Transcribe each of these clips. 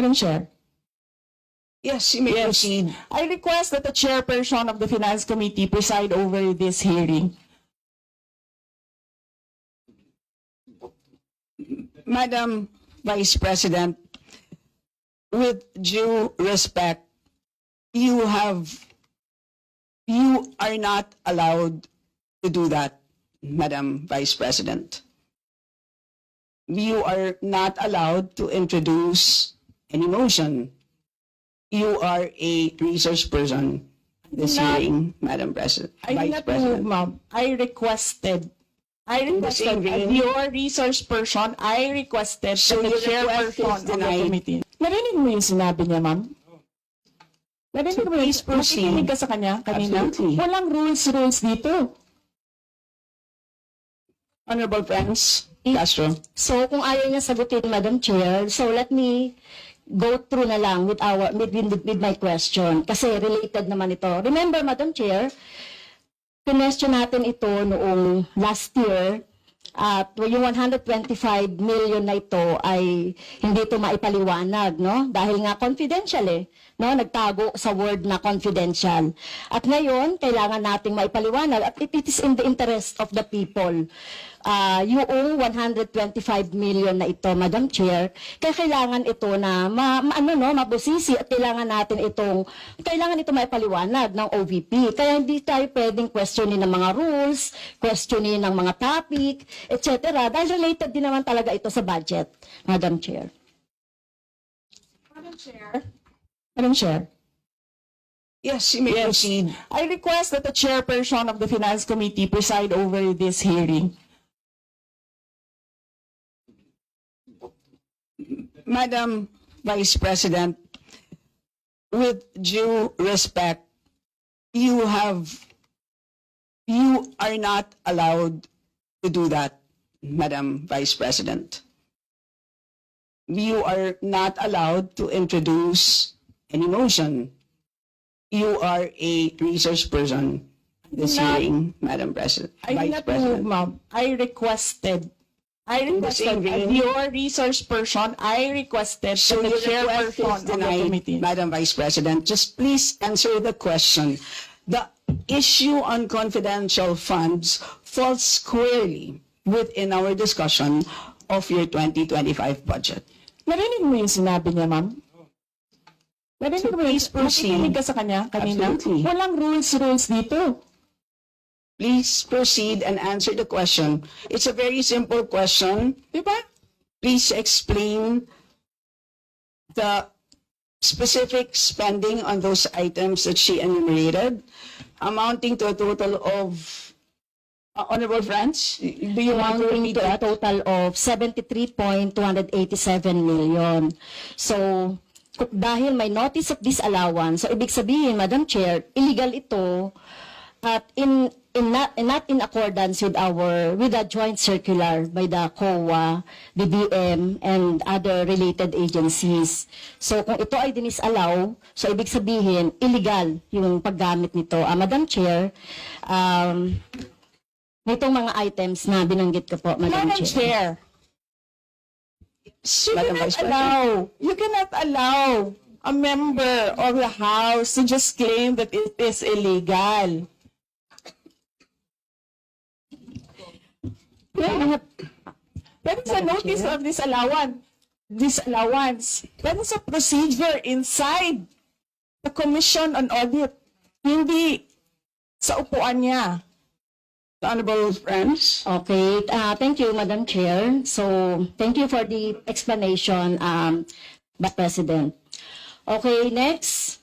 Madam Chair. Yes, you may Yes. proceed. I request that the chairperson of the Finance Committee preside over this hearing. Madam Vice President, with due respect, you have, you are not allowed to do that, Madam Vice President. You are not allowed to introduce any motion. You are a resource person this Not- hearing, Madam President, I did Vice not move, President. ma'am. I requested. I requested, same as vein. your resource person, I requested So that the your request chairperson is of the denied. committee. Narinig mo yung sinabi niya, ma'am? Narinig So mo yung please proceed. nakikinig ka sa kanya kanina? Absolutely. Walang rules, rules dito. Honorable friends, Castro. So kung ayaw niya sagutin, Madam Chair, so let me go through na lang with our with, with, with my question kasi related naman ito. Remember, Madam Chair, question natin ito noong last year at yung 125 million na ito ay hindi ito maipaliwanag, no? Dahil nga confidential eh, no? Nagtago sa word na confidential. At ngayon, kailangan nating maipaliwanag at it, it is in the interest of the people. Ah, yung 125 million na ito, Madam Chair, kaya kailangan ito na ma, ma- ano no, mabusisi at kailangan natin itong kailangan ito maipaliwanag ng OVP. Kaya hindi tayo pwedeng questionin ng mga rules, questionin ng mga topic, etc. Dahil related din naman talaga ito sa budget, Madam Chair. Madam Chair. Madam Chair. Yes, you may Yes. proceed. I request that the chairperson of the Finance Committee preside over this hearing. Madam Vice President, with due respect, you have, you are not allowed to do that, Madam Vice President. You are not allowed to introduce any motion. You are a resource person this Not- hearing, Madam President, I did Vice not move, President. ma'am. I requested. I same requested, as vein. your resource person, I requested So the your request chairperson of the denied, committee. Madam Vice President. Just please answer the question. The issue on confidential funds falls squarely within our discussion of your 2025 budget. Narinig mo yung sinabi niya, ma'am? Narinig So mo yung please proceed. nakikinig ka sa kanya kanina? Absolutely. Walang rules, rules dito. Please proceed and answer the question. It's a very simple question. Di ba? Please explain the specific spending on those items that she enumerated, amounting to a total of, uh, honorable friends, do you want to repeat to a that? total of 73.287 million. So, dahil may notice of disallowance, so ibig sabihin, Madam Chair, illegal ito at in in not, in not in accordance with our with the joint circular by the COA, BBM and other related agencies. So kung ito ay dinisallow, so ibig sabihin illegal yung paggamit nito. Ah, Madam Chair, um, nitong mga items na binanggit ko po, Madam, Madam Chair, you Madam cannot Vice President. allow, you cannot allow a member of the House to just claim that it is illegal. There is a notice of disallowance. Disallowance. That is a procedure inside the Commission on Audit. Hindi sa upuan niya. Honorable friends, Okay, uh, thank you, Madam Chair. So, thank you for the explanation, um, but President. Okay, next.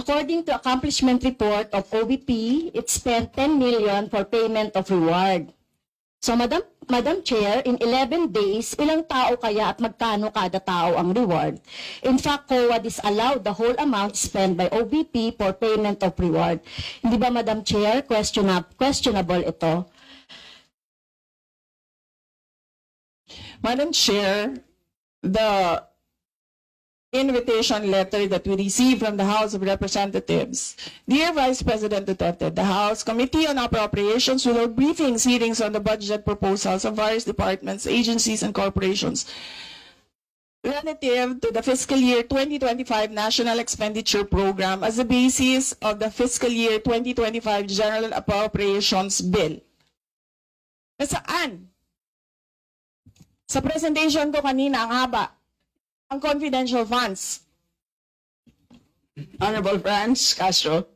According to accomplishment report of OVP, it spent 10 million for payment of reward. So, Madam, Madam Chair, in 11 days, ilang tao kaya at magkano kada tao ang reward? In fact, COA disallowed the whole amount spent by OVP for payment of reward. Hindi ba, Madam Chair, questionable, questionable ito? Madam Chair, the invitation letter that we received from the House of Representatives. Dear Vice President Duterte, the House Committee on Appropriations will hold briefings, hearings on the budget proposals of various departments, agencies, and corporations relative to the fiscal year 2025 National Expenditure Program as the basis of the fiscal year 2025 General Appropriations Bill. Nasaan? Sa presentation ko kanina, ang haba. Ang confidential funds. Honorable Franz Castro.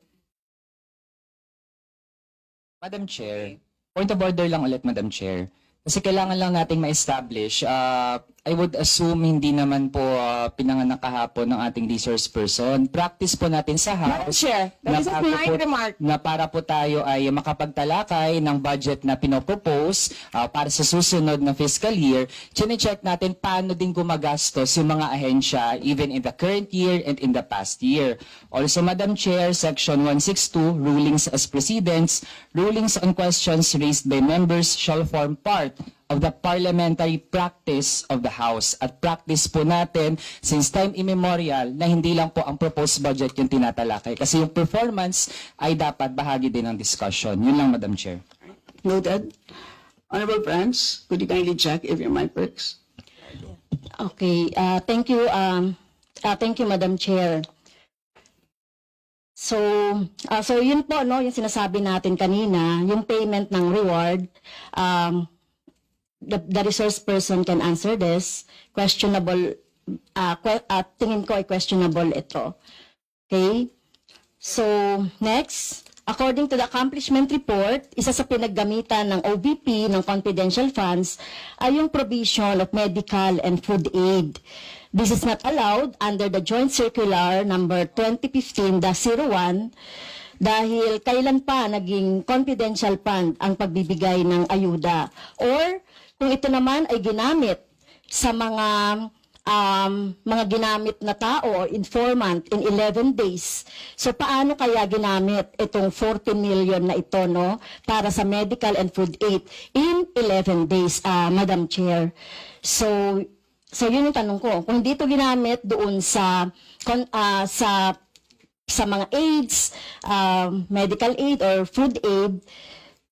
Madam Chair, point of order lang ulit, Madam Chair. Kasi kailangan lang nating ma-establish, uh, I would assume hindi naman po uh, pinanganak kahapon ng ating resource person. Practice po natin sa Madam House Chair, that is a polite po- remark. na para po tayo ay makapagtalakay ng budget na pinopropose uh, para sa susunod na fiscal year, chine-check natin paano din gumagastos yung mga ahensya even in the current year and in the past year. Also, Madam Chair, Section 162, Rulings as Precedents, rulings on questions raised by members shall form part of the parliamentary practice of the House. At practice po natin since time immemorial na hindi lang po ang proposed budget yung tinatalakay. Kasi yung performance ay dapat bahagi din ng discussion. Yun lang, Madam Chair. Noted. Honorable Franz, could you kindly check if your mic works? Okay, uh, thank you, um, uh, thank you, Madam Chair. So, uh, so yun po, no, yung sinasabi natin kanina, yung payment ng reward, um, the, the resource person can answer this, questionable, uh, que- uh, tingin ko ay questionable ito. Okay? So, next, according to the accomplishment report, isa sa pinaggamitan ng OBP ng confidential funds ay yung provision of medical and food aid. This is not allowed under the Joint Circular number 2015-01 dahil kailan pa naging confidential fund ang pagbibigay ng ayuda. Or kung ito naman ay ginamit sa mga um, mga ginamit na tao or informant in 11 days. So paano kaya ginamit itong 40 million na ito no para sa medical and food aid in 11 days, ah, Madam Chair. So so yun yung tanong ko. Kung dito ginamit doon sa ah, sa sa mga aids, um, medical aid or food aid,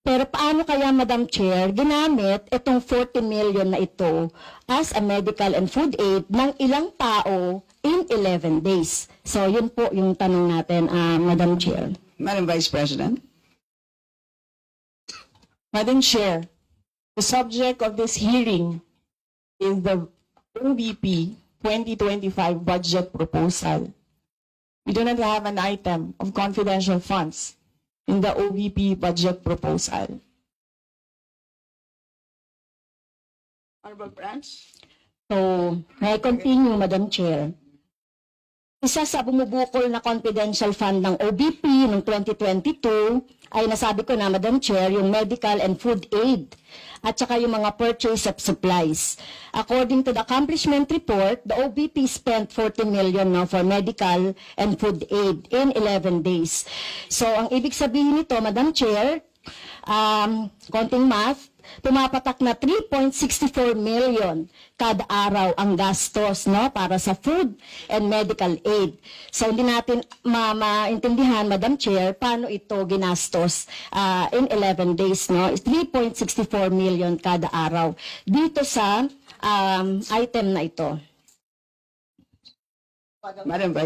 pero paano kaya, Madam Chair, ginamit itong 40 million na ito as a medical and food aid ng ilang tao in 11 days? So, yun po yung tanong natin, ah, Madam Chair. Madam Vice President. Madam Chair, the subject of this hearing is the OVP 2025 budget proposal. We do not have an item of confidential funds in the OVP budget proposal. Honorable Franz. So, may I continue, Madam Chair? Isa sa bumubukol na confidential fund ng OBP noong 2022 ay nasabi ko na, Madam Chair, yung medical and food aid at saka yung mga purchase of supplies. According to the accomplishment report, the OBP spent 14 million no, for medical and food aid in 11 days. So, ang ibig sabihin nito, Madam Chair, um, konting math, pumapatak na 3.64 million kada araw ang gastos no para sa food and medical aid. So hindi natin ma maintindihan Madam Chair paano ito ginastos ah, in 11 days no. 3.64 million kada araw dito sa um, item na ito. Madam